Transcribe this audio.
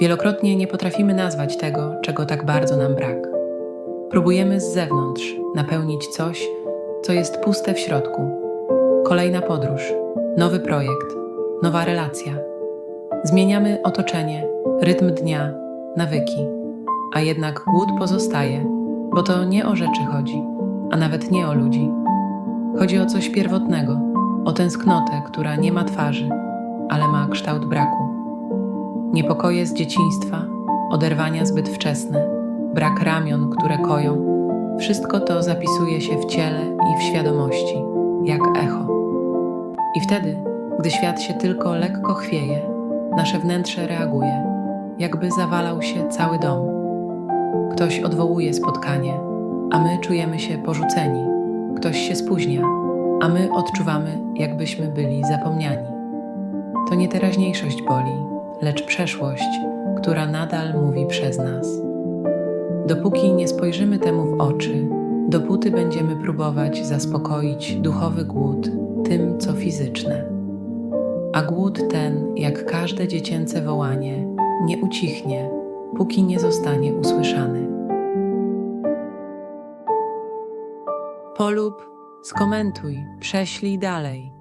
Wielokrotnie nie potrafimy nazwać tego, czego tak bardzo nam brak. Próbujemy z zewnątrz napełnić coś, co jest puste w środku. Kolejna podróż, nowy projekt, nowa relacja. Zmieniamy otoczenie, rytm dnia, nawyki, a jednak głód pozostaje, bo to nie o rzeczy chodzi, a nawet nie o ludzi. Chodzi o coś pierwotnego, o tęsknotę, która nie ma twarzy, ale ma kształt braku. Niepokoje z dzieciństwa, oderwania zbyt wczesne, brak ramion, które koją, wszystko to zapisuje się w ciele i w świadomości, jak echo. I wtedy, gdy świat się tylko lekko chwieje, nasze wnętrze reaguje, jakby zawalał się cały dom. Ktoś odwołuje spotkanie, a my czujemy się porzuceni. Ktoś się spóźnia, a my odczuwamy, jakbyśmy byli zapomniani. To nie teraźniejszość boli, lecz przeszłość, która nadal mówi przez nas. Dopóki nie spojrzymy temu w oczy, dopóty będziemy próbować zaspokoić duchowy głód tym, co fizyczne. A głód ten, jak każde dziecięce wołanie, nie ucichnie, póki nie zostanie usłyszany. Polub, skomentuj, prześlij dalej.